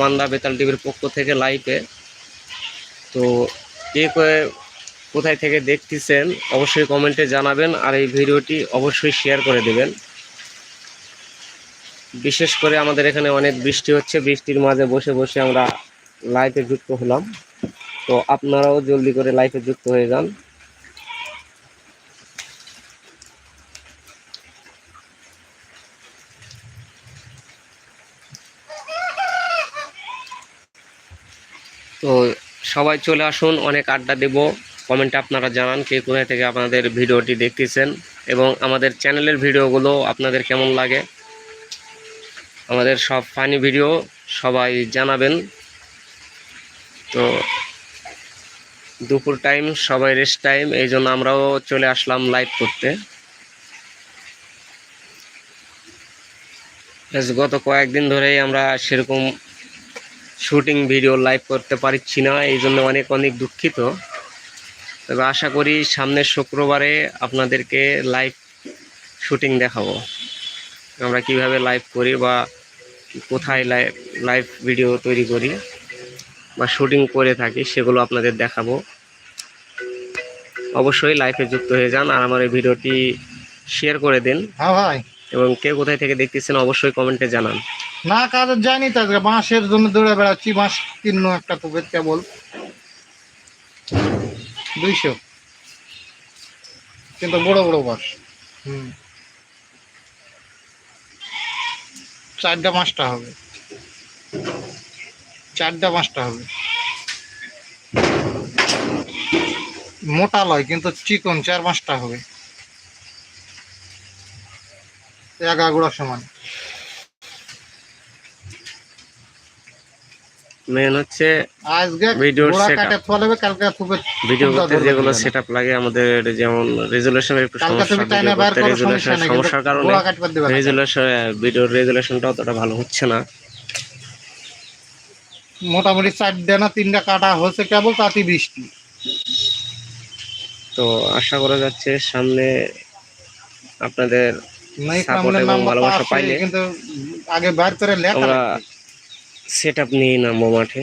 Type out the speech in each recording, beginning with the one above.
মান্দা বেতাল টিভির পক্ষ থেকে লাইভে তো কে কোথায় থেকে দেখতেছেন, অবশ্যই কমেন্টে জানাবেন আর এই ভিডিওটি অবশ্যই শেয়ার করে দেবেন। বিশেষ করে আমাদের এখানে অনেক বৃষ্টি হচ্ছে, বৃষ্টির মাঝে বসে বসে আমরা লাইভে যুক্ত হলাম। তো আপনারাও জলদি করে লাইভে যুক্ত হয়ে যান। তো সবাই চলে আসুন, অনেক আড্ডা দেব। কমেন্টে আপনারা জানান কে কোথায় থেকে আপনাদের ভিডিওটি দেখতেছেন এবং আমাদের চ্যানেলের ভিডিওগুলো আপনাদের কেমন লাগে। আমাদের সব ফানি ভিডিও সবাই জানাবেন। তো দুপুর টাইম, সবাই রেস্ট টাইম, এই জন্য আমরাও চলে আসলাম লাইভ করতে। গত কয়েকদিন ধরেই আমরা সেরকম শুটিং ভিডিও লাইভ করতে পারছি না এই জন্য অনেক অনেক দুঃখিত। তবে আশা করি সামনের শুক্রবারে আপনাদেরকে লাইভ শুটিং দেখাবো। আমরা কীভাবে লাইভ করি বা কোথায় লাইভ লাইভ ভিডিও তৈরি করি বা শুটিং করে থাকি সেগুলো আপনাদের দেখাবো। অবশ্যই লাইভে যুক্ত হয়ে যান আর আমার এই ভিডিওটি শেয়ার করে দিন। হ্যাঁ এবং কে কোথায় থেকে দেখতেছেন অবশ্যই কমেন্টে জানান। না কাজে যায়নি তো আজকে। বাঁশের জন্য দৌড়ে বেড়াচ্ছি। বাঁশ কিন্ন একটা তো কেবল। দুইশো। কিন্তু বড় বড় বাঁশ। হুম। চারটা পাঁচটা হবে। চারটা পাঁচটা হবে। মোটা লয় কিন্তু চিকন চার পাঁচটা হবে। এক আগুড়া সমান। মেন হচ্ছে ভিডিও করতে যেগুলো না। সেট আপ লাগে আমাদের যেমন রেজুলেশনের একটু সমস্যা রেজুলেশন সমস্যার কারণে। রেজুলেশন ভিডিওর রেজুলেশনটা অতটা ভালো হচ্ছে না মোটামুটি চারটা না তিনটা কাটা হচ্ছে কেবল তাতে বৃষ্টি তো আশা করা যাচ্ছে সামনে আপনাদের কামড়ে এবং ভালোবাসা পাইলে কিন্তু আগে বার করে লেখা। সেট আপ নিয়ে নামবো মাঠে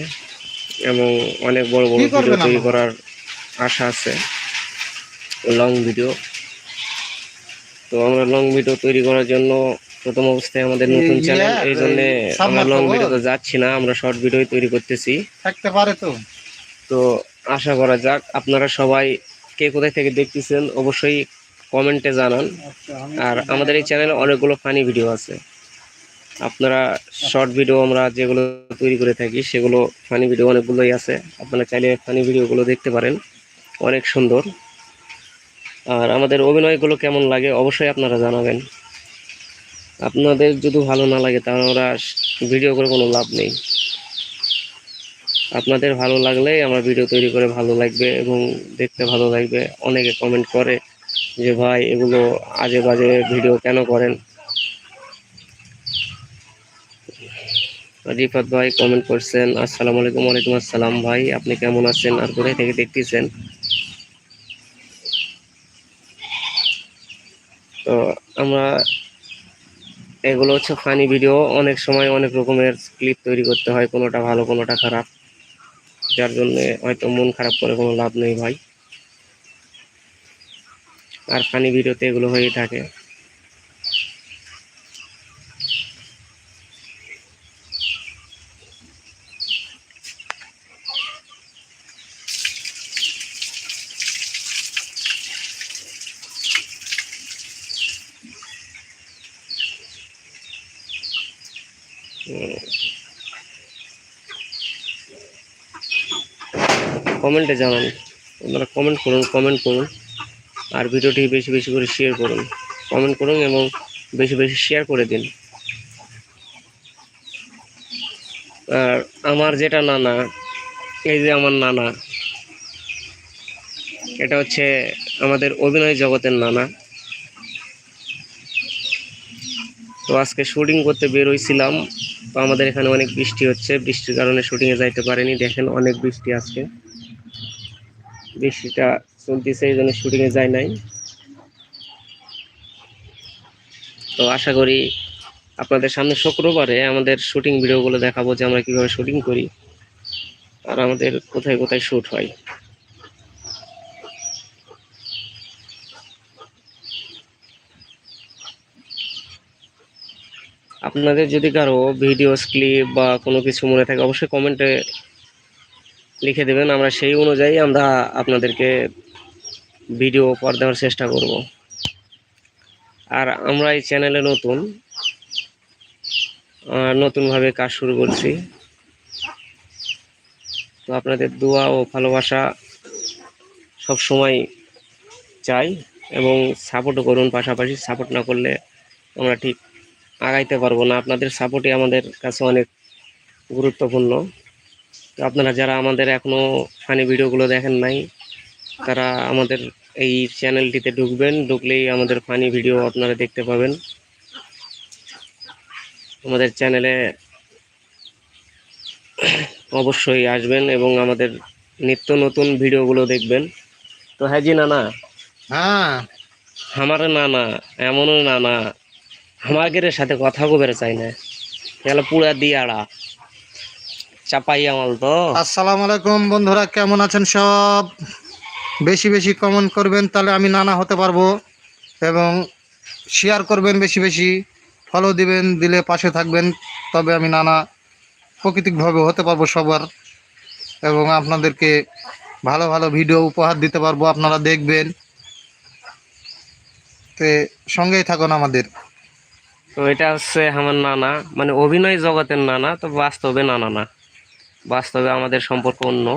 এবং অনেক বড় বড় ভিডিও তৈরি করার আশা আছে লং ভিডিও তো আমরা লং ভিডিও তৈরি করার জন্য প্রথম অবস্থায় আমাদের নতুন চ্যানেল ইয়ে, এই জন্য আমরা লং? ভিডিওতে যাচ্ছি না আমরা শর্ট ভিডিও তৈরি করতেছি। থাকতে পারে তো। তো আশা করা যাক আপনারা সবাই কে কোথায় থেকে দেখতেছেন অবশ্যই কমেন্টে জানান। আচ্ছা, আর আমাদের এই চ্যানেলে অনেকগুলো ফানি ভিডিও আছে। আপনারা শর্ট ভিডিও আমরা যেগুলো তৈরি করে থাকি, সেগুলো ফানি ভিডিও অনেকগুলোই আছে। আপনারা চাইলে ফানি ভিডিওগুলো দেখতে পারেন। অনেক সুন্দর। আর আমাদের অভিনয়গুলো কেমন লাগে অবশ্যই আপনারা জানাবেন। আপনাদের যদি ভালো না লাগে তাহলে আমরা ভিডিও করে কোনো লাভ নেই। আপনাদের ভালো লাগলেই আমরা ভিডিও তৈরি করে ভালো লাগবে এবং দেখতে ভালো লাগবে। অনেকে কমেন্ট করে যে, ভাই, এগুলো আজে বাজে ভিডিও কেন করেন? রিফাত ভাই কমেন্ট করছেন, আসসালামু আলাইকুম, ওয়ালাইকুম আসসালাম ভাই, আপনি কেমন আছেন? আর কোথায় থেকে দেখতেছেন? তো আমরা, এগুলো হচ্ছে ফানি ভিডিও অনেক সময় অনেক রকমের ক্লিপ তৈরি করতে হয়, কোনোটা ভালো, কোনোটা খারাপ। যার জন্য হয়তো মন খারাপ করে কোনো লাভ নেই ভাই। আর ফানি ভিডিওতে এগুলো হয়েই থাকে। কমেন্টে জানান। আপনারা কমেন্ট করুন কমেন্ট করুন। আর ভিডিওটি বেশি বেশি করে শেয়ার করুন। কমেন্ট করুন এবং বেশি বেশি শেয়ার করে দিন। আর আমার যেটা নানা, এই যে আমার নানা, এটা হচ্ছে আমাদের অভিনয় জগতের নানা। তো আজকে শুটিং করতে বের হইছিলাম। তো আমাদের এখানে অনেক বৃষ্টি হচ্ছে। বৃষ্টির কারণে শুটিংয়ে যাইতে পারেনি। দেখেন অনেক বৃষ্টি আজকে। বৃষ্টিটা চলতেছে, এই জন্য শুটিংয়ে যায় নাই। তো আশা করি আপনাদের সামনে শুক্রবারে আমাদের শুটিং ভিডিওগুলো দেখাবো যে আমরা কীভাবে শুটিং করি আর আমাদের কোথায় কোথায় শুট হয়। আপনাদের যদি কারও ভিডিওস ক্লিপ বা কোনো কিছু মনে থাকে, অবশ্যই কমেন্টে লিখে দেবেন। আমরা সেই অনুযায়ী আমরা আপনাদেরকে ভিডিও পর দেওয়ার চেষ্টা করব। আর আমরা এই চ্যানেলে নতুন নতুনভাবে কাজ শুরু করছি। তো আপনাদের দোয়া ও ভালোবাসা সব সময় চাই এবং সাপোর্টও করুন। পাশাপাশি সাপোর্ট না করলে আমরা ঠিক আগাইতে পারব না। আপনাদের সাপোর্টই আমাদের কাছে অনেক গুরুত্বপূর্ণ। তো আপনারা যারা আমাদের এখনও ফানি ভিডিওগুলো দেখেন নাই তারা আমাদের এই চ্যানেলটিতে ঢুকবেন। ঢুকলেই আমাদের ফানি ভিডিও আপনারা দেখতে পাবেন। আমাদের চ্যানেলে অবশ্যই আসবেন এবং আমাদের নিত্য নতুন ভিডিওগুলো দেখবেন। তো হ্যাঁ জি না না হ্যাঁ। আমার না না এমনও না না আমাদের সাথে কথা কবের চাই না গেল পুরা দিয়াড়া চাপাই আমাল তো আসসালামু আলাইকুম বন্ধুরা কেমন আছেন সব বেশি বেশি কমেন্ট করবেন তাহলে আমি নানা হতে পারব এবং শেয়ার করবেন বেশি বেশি ফলো দিবেন, দিলে পাশে থাকবেন, তবে আমি নানা প্রাকৃতিকভাবে হতে পারব সবার, এবং আপনাদেরকে ভালো ভালো ভিডিও উপহার দিতে পারব, আপনারা দেখবেন। তে সঙ্গেই থাকুন আমাদের। তো এটা হচ্ছে আমার নানা। মানে অভিনয় জগতের নানা, তো বাস্তবে নানা না। বাস্তবে আমাদের সম্পর্ক অন্য।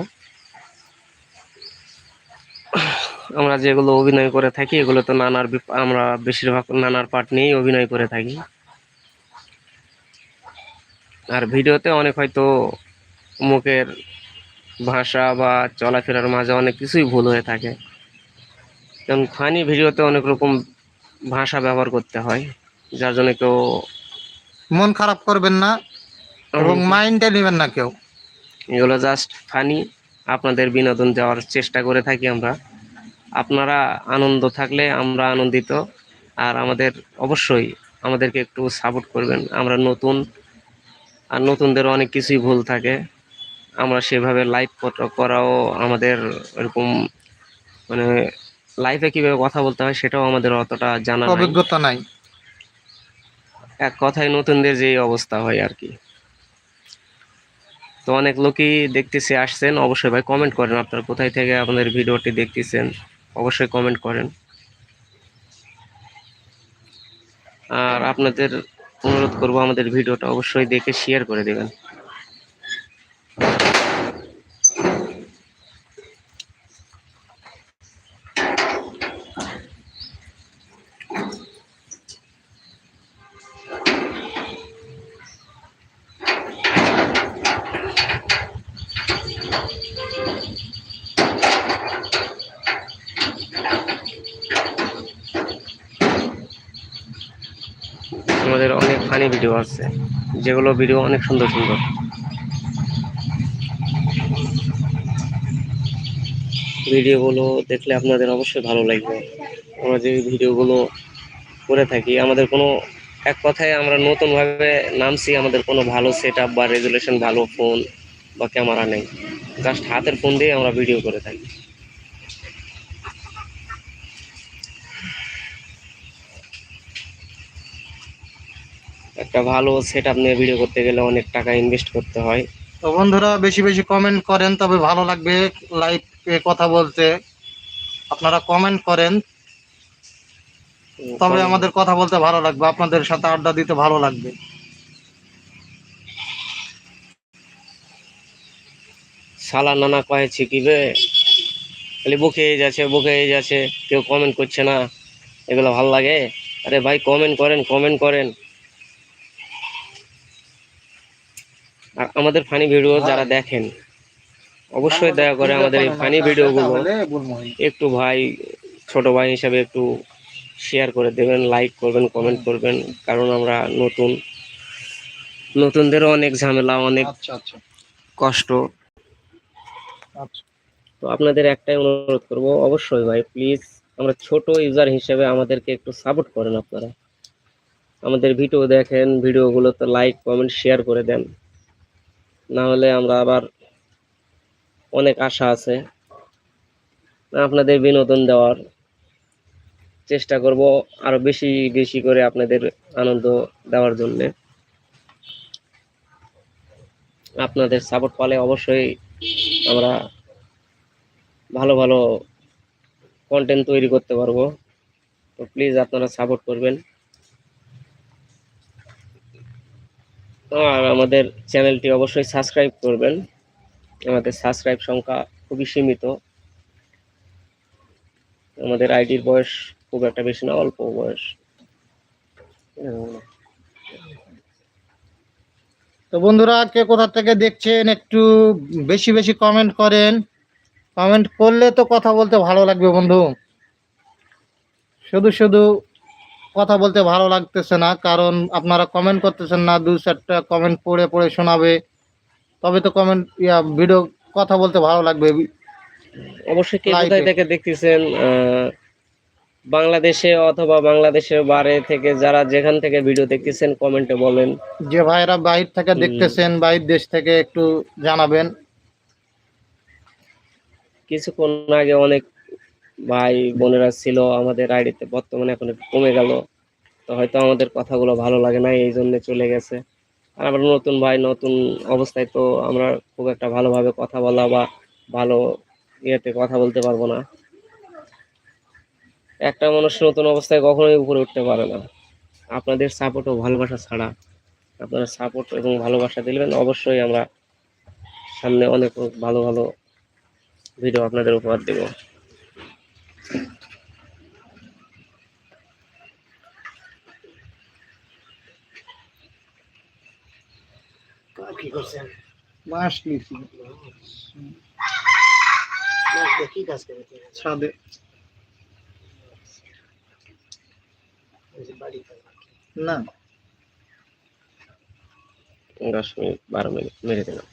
আমরা যেগুলো অভিনয় করে থাকি, এগুলো তো নানার আমরা বেশিরভাগ নানার পার্ট নিয়েই অভিনয় করে থাকি। আর ভিডিওতে অনেক হয়তো মুখের ভাষা বা চলাফেরার মাঝে অনেক কিছুই ভুল হয়ে থাকে। যেমন ফানি ভিডিওতে অনেক রকম ভাষা ব্যবহার করতে হয়। যার জন্য কেউ মন খারাপ করবেন না এবং মাইন্ডে নেবেন না কেউ। এগুলো জাস্ট ফানি আপনাদের বিনোদন দেওয়ার চেষ্টা করে থাকি আমরা। আপনারা আনন্দ থাকলে আমরা আনন্দিত। আর আমাদের অবশ্যই আমাদেরকে একটু সাপোর্ট করবেন। আমরা নতুন আর নতুনদের অনেক কিছুই ভুল থাকে। আমরা সেভাবে লাইভ করাও আমাদের এরকম মানে লাইফে কীভাবে কথা বলতে হয় সেটাও আমাদের অতটা জানা অভিজ্ঞতা নাই। এক কথায় নতুনদের যে অবস্থা হয় আর কি। তো অনেক লোকই দেখতেছে, আসছেন। অবশ্যই ভাই কমেন্ট করেন আপনারা কোথায় থেকে আপনাদের ভিডিওটি দেখতেছেন। অবশ্যই কমেন্ট করেন। আর আপনাদের অনুরোধ করব আমাদের ভিডিওটা অবশ্যই দেখে শেয়ার করে দেবেন। আমাদের অনেক ফানি ভিডিও আছে, যেগুলো ভিডিও অনেক সুন্দর সুন্দর। ভিডিওগুলো দেখলে আপনাদের অবশ্যই ভালো লাগবে। আমরা যে ভিডিওগুলো করে থাকি, আমাদের কোনো এক কথায় আমরা নতুনভাবে নামছি, আমাদের কোনো ভালো সেট বা রেজুলেশন ভালো ফোন বা ক্যামেরা নেই। জাস্ট হাতের ফোন দিয়ে আমরা ভিডিও করে থাকি। একটা ভালো সেট আপ নিয়ে ভিডিও করতে গেলে অনেক টাকা ইনভেস্ট করতে হয়। তো বন্ধুরা বেশি বেশি কমেন্ট করেন তবে ভালো লাগবে লাইভে কথা বলতে। আপনারা কমেন্ট করেন তবে আমাদের কথা বলতে ভালো লাগবে আপনাদের সাথে আড্ডা দিতে ভালো লাগবে। শালা নানা কয়েছে কি বে? খালি বুকে যাচ্ছে বুকে যাচ্ছে কেউ কমেন্ট করছে না। এগুলো ভালো লাগে? আরে ভাই কমেন্ট করেন কমেন্ট করেন। আর আমাদের ফানি ভিডিও যারা দেখেন অবশ্যই দয়া করে আমাদের এই ফানি ভিডিওগুলো একটু ভাই ছোট ভাই হিসাবে একটু শেয়ার করে দেবেন লাইক করবেন কমেন্ট করবেন কারণ আমরা নতুন নতুনদেরও অনেক ঝামেলা অনেক আচ্ছা আচ্ছা। কষ্ট। আচ্ছা। তো আপনাদের একটাই অনুরোধ করব অবশ্যই ভাই প্লিজ আমরা ছোট ইউজার হিসেবে আমাদেরকে একটু সাপোর্ট করেন আপনারা। আমাদের ভিডিও দেখেন ভিডিওগুলোতে লাইক কমেন্ট শেয়ার করে দেন। না হলে আমরা আবার অনেক আশা আছে। আপনাদের বিনোদন দেওয়ার চেষ্টা করব আরও বেশি বেশি করে আপনাদের আনন্দ দেওয়ার জন্যে। আপনাদের সাপোর্ট পালে অবশ্যই আমরা ভালো ভালো কন্টেন্ট তৈরি করতে পারব। তো প্লিজ আপনারা সাপোর্ট করবেন। আর আমাদের চ্যানেলটি অবশ্যই সাবস্ক্রাইব করবেন। আমাদের সাবস্ক্রাইব সংখ্যা খুবই সীমিত। আমাদের আইডির বয়স খুব একটা বেশি না, অল্প বয়স। তো বন্ধুরা, কে কোথা থেকে দেখছেন একটু বেশি বেশি কমেন্ট করেন। কমেন্ট করলে তো কথা বলতে ভালো লাগবে বন্ধু। শুধু শুধু কথা বলতে ভালো লাগতেছে না কারণ আপনারা কমেন্ট করতেছেন না দু চারটা কমেন্ট পড়ে পড়ে শোনাবে। তবে তো কমেন্ট ইয়া ভিডিও কথা বলতে ভালো লাগবে। অবশ্যই কে কোথায় থেকে দেখতেছেন বাংলাদেশে অথবা বাংলাদেশের বাইরে থেকে যারা যেখান থেকে ভিডিও দেখতেছেন কমেন্টে বলেন। যে ভাইরা বাইরে থেকে দেখতেছেন বাইরের দেশ থেকে একটু জানাবেন। কিছুক্ষণ আগে অনেক ভাই বোনেরা ছিল আমাদের আইডিতে বর্তমানে এখন একটু কমে গেল। তো হয়তো আমাদের কথাগুলো ভালো লাগে না এই জন্য চলে গেছে। আর আমরা নতুন ভাই, নতুন অবস্থায় তো আমরা খুব একটা ভালোভাবে কথা বলা বা ভালো ইয়েতে কথা বলতে পারব না। একটা মানুষ নতুন অবস্থায় কখনোই উপরে উঠতে পারে না। আপনাদের সাপোর্ট ও ভালোবাসা ছাড়া। আপনারা সাপোর্ট এবং ভালোবাসা দিলেন, অবশ্যই আমরা সামনে অনেক ভালো ভালো ভিডিও আপনাদের উপহার দেব। কি করছেন? মাস লিখছি কি কাজ করে ছাদে। না। দশ সময় বারো মিনিট মেরে দিলাম।